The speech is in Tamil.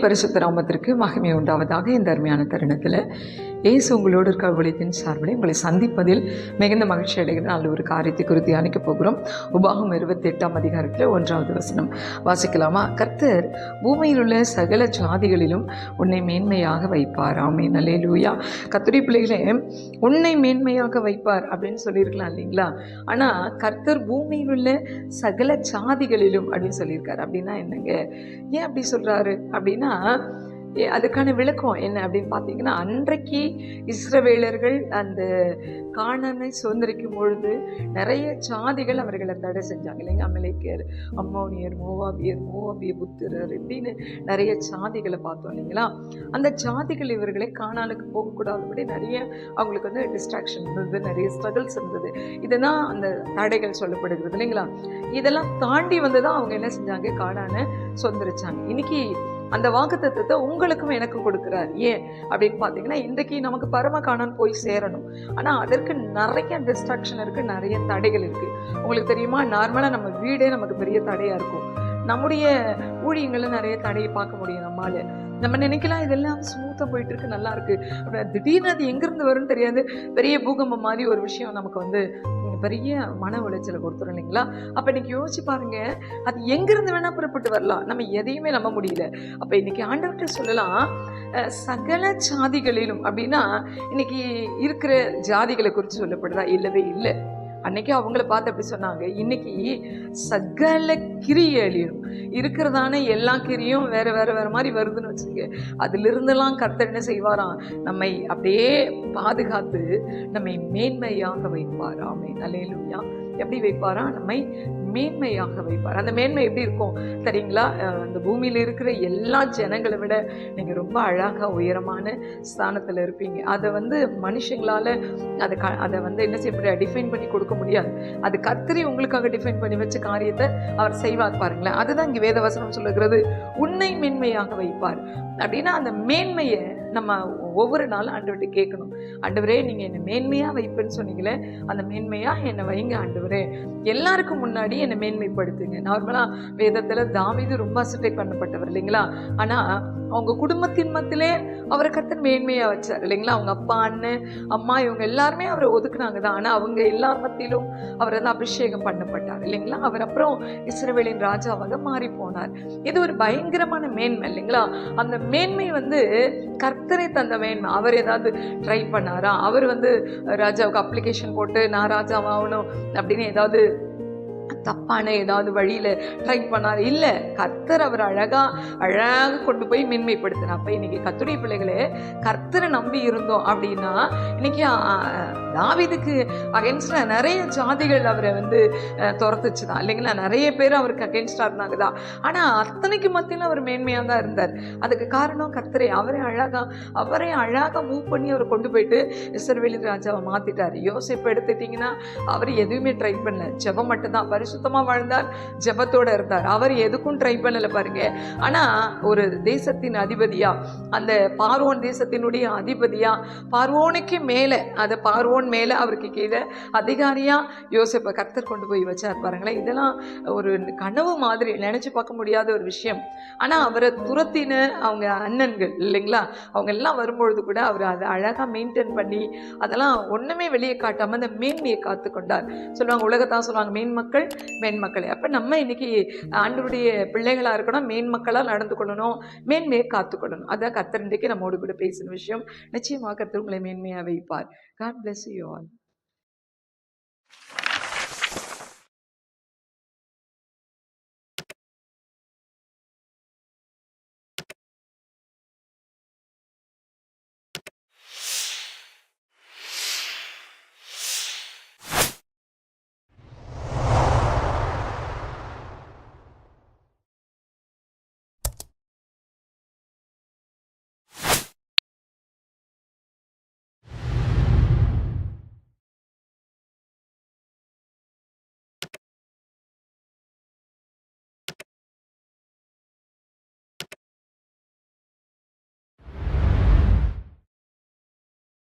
பரிசுத்த நாமத்திற்கு மகிமை உண்டாவதாக இந்த அருமையான தருணத்தில் இயேசு உங்களோடு இருக்க ஊழியத்தின் சார்பில் உங்களை சந்திப்பதில் மிகுந்த மகிழ்ச்சி அடைகிற நல்ல ஒரு காரியத்தை குறித்து அணைக்க போகிறோம். உபாகம் இருபத்தி எட்டாம் அதிகாரத்தில் ஒன்றாவது வசனம். வாசிக்கலாமா? கர்த்தர் பூமியில் உள்ள சகல ஜாதிகளிலும் உன்னை மேன்மையாக வைப்பார். ஆமே நல்லே லூயா கத்துரி பிள்ளைகளே உன்னை மேன்மையாக வைப்பார் அப்படின்னு சொல்லியிருக்கலாம் இல்லைங்களா? ஆனால் கர்த்தர் பூமியில் உள்ள சகல ஜாதிகளிலும் அப்படின்னு சொல்லியிருக்காரு. அப்படின்னா என்னங்க? ஏன் அப்படி சொல்கிறாரு அப்படின்னா அதுக்கான விளக்கம் என்ன அப்படின்னு பார்த்தீங்கன்னா அன்றைக்கு இஸ்ரவேலர்கள் அந்த காணனை சுதந்திரிக்கும் பொழுது நிறைய ஜாதிகள் அவர்களை தடை செஞ்சாங்க. இல்லைங்க? அமலேக்கியர் அம்மோனியர் மோவாபியர் மோவாபிய புத்திரர் இப்படின்னு நிறைய சாதிகளை பார்த்தோம் இல்லைங்களா? அந்த சாதிகள் இவர்களை காணானுக்கு போகக்கூடாதபடி நிறைய அவங்களுக்கு வந்து டிஸ்ட்ராக்ஷன் இருந்தது நிறைய ஸ்ட்ரகிள்ஸ் இருந்தது. இதுதான் அந்த தடைகள் சொல்லப்படுகிறது இல்லைங்களா? இதெல்லாம் தாண்டி வந்து தான் அவங்க என்ன செஞ்சாங்க? காணானை சுதந்திரிச்சாங்க. இன்னைக்கு அந்த வாக்குத்தத்தத்தை உங்களுக்கும் எனக்கு கொடுக்குறார். ஏன்? அப்படின்னு பார்த்தீங்கன்னா இன்றைக்கு நமக்கு பரம போய் சேரணும். ஆனால் அதற்கு நிறைய டிஸ்ட்ராக்ஷன் இருக்குது நிறைய தடைகள் இருக்குது உங்களுக்கு தெரியுமா? நார்மலாக நம்ம வீடே நமக்கு பெரிய தடையாக இருக்கும். நம்முடைய ஊழியங்களும் நிறைய தடையை பார்க்க முடியும் நம்மால். நம்ம நினைக்கலாம் இதெல்லாம் ஸ்மூத்தாக போயிட்டு இருக்கு நல்லா இருக்கு. அப்படி திடீர்னு அது எங்கேருந்து வரும்னு தெரியாது. பெரிய பூகம்பம் மாதிரி ஒரு விஷயம் நமக்கு வந்து பெரிய மன உளைச்சலை கொடுத்துரும் இல்லைங்களா? அப்போ இன்றைக்கி யோசிச்சு பாருங்கள் அது எங்கேருந்து வேணால் புறப்பட்டு வரலாம். நம்ம எதையுமே நம்ப முடியல. அப்போ இன்றைக்கி ஆண்டவர்கிட்ட சொல்லலாம் சகல சாதிகளிலும் அப்படின்னா இன்னைக்கு இருக்கிற ஜாதிகளை குறித்து சொல்லப்படுதா? இல்லவே இல்லை. அன்னைக்கு அவங்கள பார்த்து அப்படி சொன்னாங்க. இன்னைக்கு சகல கிரியையிலும் இருக்கிறதான எல்லா கிரியும் வேற வேற வேற மாதிரி வருதுன்னு வச்சுங்க அதிலிருந்தெல்லாம் கர்த்தர் என்ன செய்வாராம்? நம்மை அப்படியே பாதுகாத்து நம்மை மேன்மையாக வைப்பாராமே. ஆமே எப்படி வைப்பாரா நம்மை மேன்மையாக வைப்பார். அந்த மேன்மை எப்படி இருக்கும்? சரிங்களா? அந்த இந்த பூமியில் இருக்கிற எல்லா ஜனங்களை விட நீங்கள் ரொம்ப அழகாக உயரமான ஸ்தானத்தில் இருப்பீங்க. அதை வந்து மனுஷங்களால் அதை க அதை வந்து என்ன செய்ய முடியாது டிஃபைன் பண்ணி கொடுக்க முடியாது. அது கத்திரி உங்களுக்காக டிஃபைன் பண்ணி வச்ச காரியத்தை அவர் செய்வார் பாருங்களேன். அதுதான் இங்கே வேதவசனம் சொல்லுகிறது. உன்னை மேன்மையாக வைப்பார். அப்படின்னா அந்த மேன்மையை நம்ம ஒவ்வொரு நாளும் ஆண்டவர்கிட்ட கேட்கணும். ஆண்டவரே நீங்கள் என்னை மேன்மையாக வைப்பேன்னு சொன்னீங்களே அந்த மேன்மையாக என்னை வைங்க ஆண்டவரே. எல்லாருக்கும் முன்னாடி என்னை மேன்மைப்படுத்துங்க. நார்மலாக வேதத்தில் தாவீது ரொம்ப அசட்டை பண்ணப்பட்டவர் இல்லைங்களா? ஆனால் அவங்க குடும்பத்தின் மத்திலே அவரை கர்த்தர் மேன்மையாக வச்சார் இல்லைங்களா? அவங்க அப்பா அண்ணன் அம்மா இவங்க எல்லாருமே அவரை ஒதுக்குனாங்க தான் ஆனால் அவங்க எல்லார் மத்தியிலும் அவர் வந்து அபிஷேகம் பண்ணப்பட்டார் இல்லைங்களா? அவர் அப்புறம் இஸ்ரவேலின் ராஜாவாக மாறி போனார் இது ஒரு பயங்கரமான மேன்மை இல்லைங்களா? அந்த மேன்மை வந்து கர்த்தரை தந்த மேன்மை அவர் ஏதாவது ட்ரை பண்ணாரா? அவர் வந்து ராஜாவுக்கு அப்ளிகேஷன் போட்டு நான் ராஜாவாகணும் அப்படின்னு ஏதாவது தப்பான ஏதாவது வழியில் ட்ரை பண்ணார். இல்லை கர்த்தர் அவர் அழகா அழகாக கொண்டு போய் மேன்மைப்படுத்தினார். அப்போ இன்னைக்கு கத்துடைய பிள்ளைகளே கர்த்தரை நம்பி இருந்தோம் அப்படின்னா இன்னைக்கு தாவிதுக்கு தாவீதுக்கு அகேன்ஸ்டாக நிறைய ஜாதிகள் அவரை வந்து துரத்துச்சு தான் இல்லைங்களா? நிறைய பேர் அவருக்கு அகேன்ஸ்டாக இருந்தாங்க தான் ஆனால் அத்தனைக்கு மத்தியில் அவர் மேன்மையாக தான் இருந்தார். அதுக்கு காரணம் கர்த்தரை அவரே அழகா அவரே அழகாக மூவ் பண்ணி அவரை கொண்டு போயிட்டு இஸ்ரவேலி ராஜாவை மாற்றிட்டார் யோசிப்பு எடுத்துட்டிங்கன்னா அவர் எதுவுமே ட்ரை பண்ணல. ஜெபம் மட்டும்தான். பரிசுத்தமாக வாழ்ந்தார் ஜபத்தோடு இருந்தார். அவர் எதுக்கும் ட்ரை பண்ணலை பாருங்க. ஆனால் ஒரு தேசத்தின் அதிபதியா அந்த பார்வோன் தேசத்தினுடைய அதிபதியா பார்வோனுக்கு மேலே அது பார்வோன் மேலே அவருக்கு கீழே அதிகாரியாக யோசிப்பை கர்த்தர் கொண்டு போய் வச்சார் பாருங்களேன். இதெல்லாம் ஒரு கனவு மாதிரி நினச்சி பார்க்க முடியாத ஒரு விஷயம். ஆனால் அவரை துரத்தின அவங்க அண்ணன்கள் இல்லைங்களா? அவங்க எல்லாம் வரும்பொழுது கூட அவர் அதை அழகாக மெயின்டைன் பண்ணி அதெல்லாம் ஒன்றுமே வெளியே காட்டாமல் அந்த மேன்மையை காத்து கொண்டார் சொல்லுவாங்க உலகத்தான் சொல்லுவாங்க மேன் மக்கள் மேன்மக்களே. அப்போ நம்ம இன்னைக்கு ஆண்டவருடைய பிள்ளைகளாக இருக்கணும் மேன்மக்களாக நடந்து கொள்ளணும் மேன்மையை காத்துக்கொள்ளணும். அதான் கத்தர் இன்றைக்கு நம்மோடு கூட பேசின விஷயம். நிச்சயமாக கத்தர் உங்களை மேன்மையாக வைப்பார். God bless you all